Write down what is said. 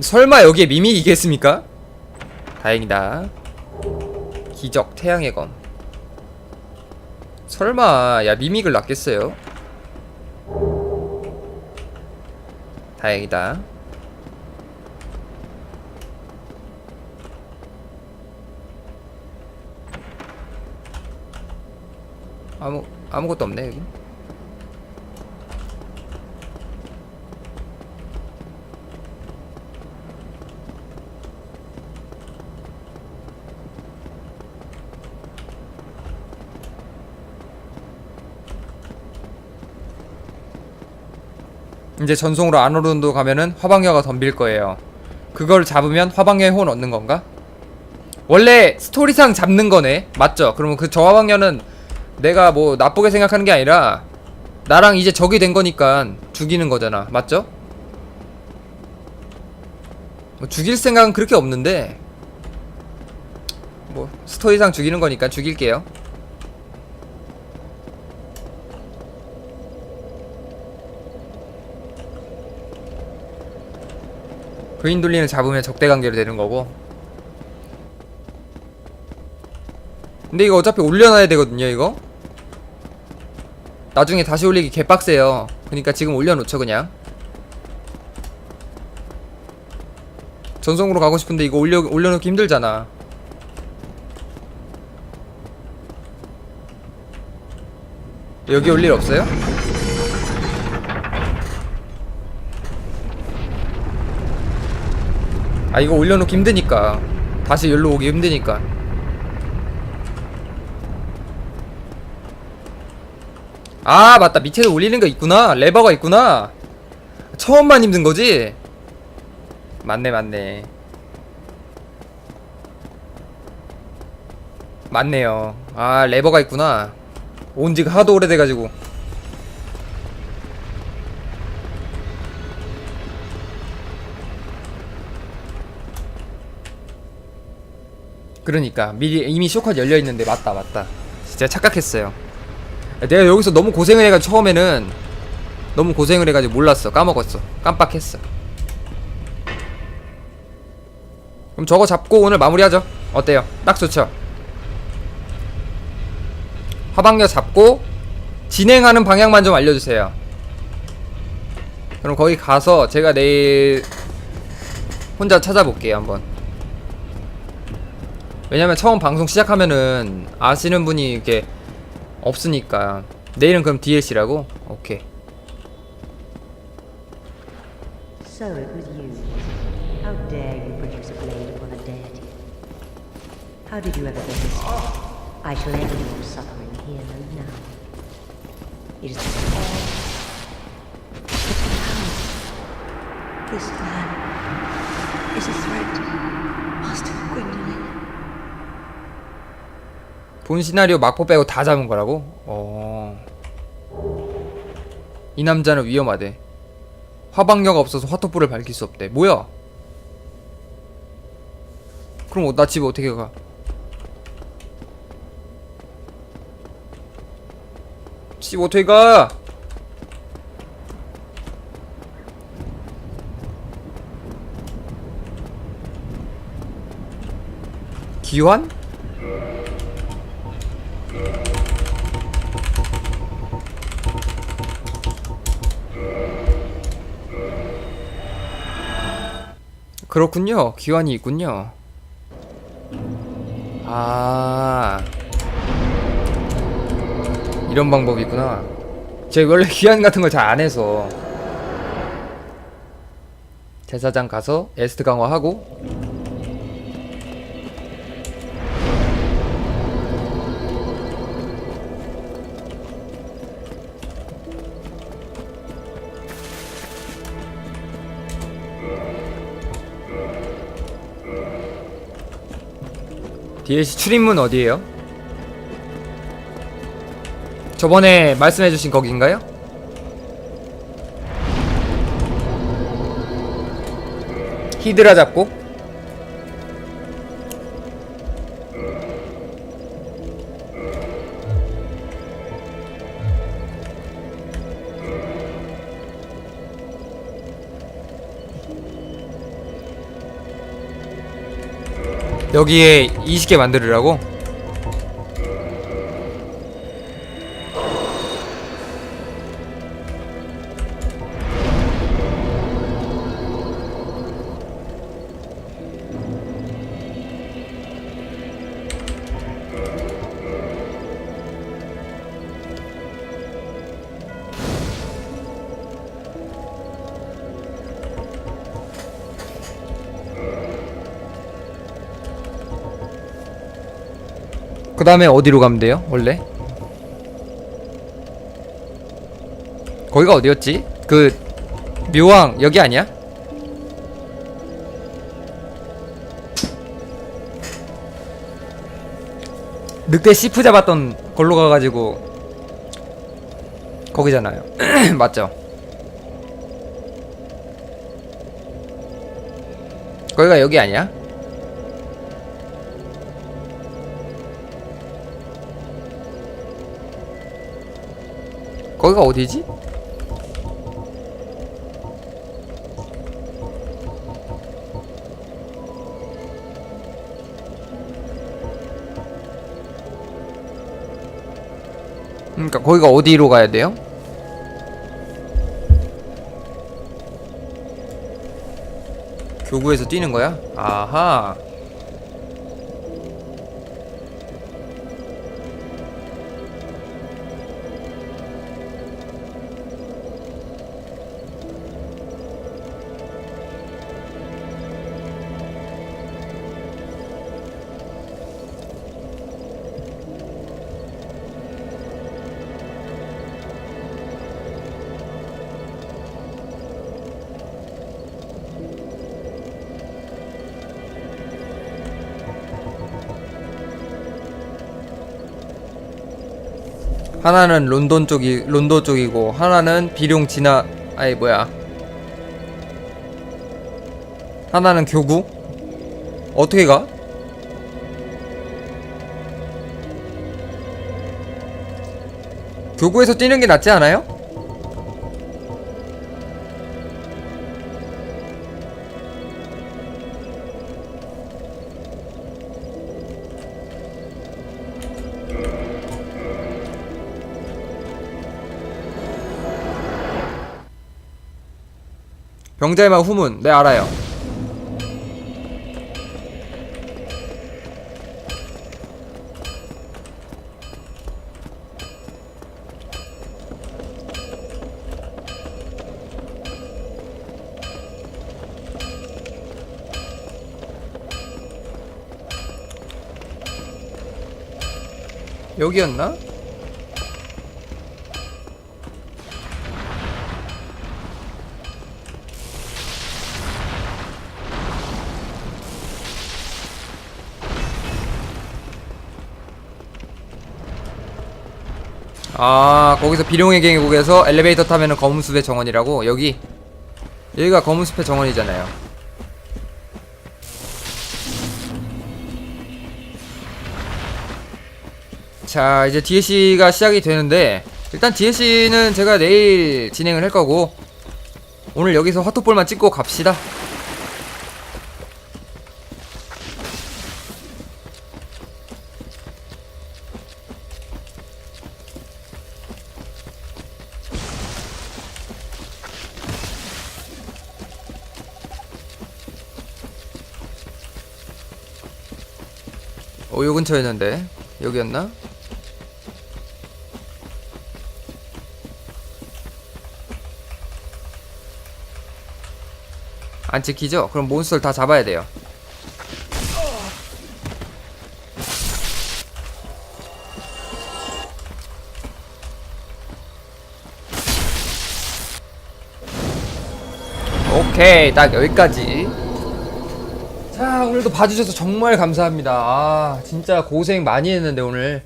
설마 여기에 미미이겠습니까? 다행이다. 기적 태양의 검. 설마 야 미믹을 놨겠어요? 다행이다. 아무 아무것도 없네 여기. 이제 전송으로 안오른도 가면은 화방여가 덤빌 거예요. 그걸 잡으면 화방여의 혼 얻는 건가? 원래 스토리상 잡는 거네. 맞죠? 그러면 그 저화방여는 내가 뭐 나쁘게 생각하는 게 아니라 나랑 이제 적이 된 거니까 죽이는 거잖아. 맞죠? 뭐 죽일 생각은 그렇게 없는데 뭐 스토리상 죽이는 거니까 죽일게요. 그인돌린을 잡으면 적대 관계로 되는 거고. 근데 이거 어차피 올려놔야 되거든요, 이거. 나중에 다시 올리기 개빡세요. 그니까 지금 올려놓죠, 그냥. 전송으로 가고 싶은데 이거 올려, 올려놓기 힘들잖아. 여기 올 일 없어요? 아 이거 올려놓기 힘드니까. 다시 여기로 오기 힘드니까. 아 맞다. 밑에서 올리는 거 있구나. 레버가 있구나. 처음만 힘든 거지? 맞네 맞네. 맞네요. 아 레버가 있구나. 온 지가 하도 오래돼가지고 그러니까. 미리 이미 쇼컷 열려 있는데 맞다 맞다. 진짜 착각했어요. 내가 여기서 너무 고생을 해가지고 처음에는 너무 고생을 해가지고 몰랐어. 까먹었어. 깜빡했어. 그럼 저거 잡고 오늘 마무리하죠. 어때요? 딱 좋죠? 화방력 잡고 진행하는 방향만 좀 알려주세요. 그럼 거기 가서 제가 내일 혼자 찾아볼게요 한번 왜냐면 처음 방송 시작하면은 아시는 분이 이렇게 없으니까 내일은 그럼 DLC라고? 오케이. This man is a threat. 본 시나리오 막포 빼고 다 잡은 거라고? 어. 이 남자는 위험하대. 화방력 없어서 화토불을 밝힐 수 없대. 뭐야? 그럼 나 집에 어떻게 가? 집 어떻게 가? 기환? 그렇군요. 기환이 있군요. 아. 이런 방법이 있구나. 제가 원래 기한 같은 걸 잘 안 해서. 제사장 가서 에스트 강화하고 DLC 출입문 어디에요? 저번에 말씀해주신 거긴가요? 히드라 잡고 여기에 20개 만들으라고? 그 다음에 어디로 가면 돼요? 원래? 거기가 어디였지? 그 묘왕 여기 아니야? 늑대 시프 잡았던 걸로 가가지고 거기잖아요 맞죠? 거기가 여기 아니야? 거기가 어디지? 그러니까 거기가 어디로 가야 돼요? 교구에서 뛰는 거야? 아하. 하나는 론돈 쪽이 론도 쪽이고 하나는 비룡 지나 아니 뭐야 하나는 교구 어떻게 가? 교구에서 뛰는 게 낫지 않아요? 병자의마 후문 네 알아요 여기였나? 아 거기서 비룡의 계곡에서 엘리베이터 타면은 검은숲의 정원이라고? 여기? 여기가 검은숲의 정원이잖아요. 자 이제 DLC가 시작이 되는데 일단 DLC는 제가 내일 진행을 할 거고 오늘 여기서 화토볼만 찍고 갑시다 어, 요 근처였는데 여기였나? 안 찍히죠? 그럼 몬스터를 다 잡아야 돼요. 오케이, 딱 여기까지. 자, 오늘도 봐주셔서 정말 감사합니다. 아, 진짜 고생 많이 했는데, 오늘.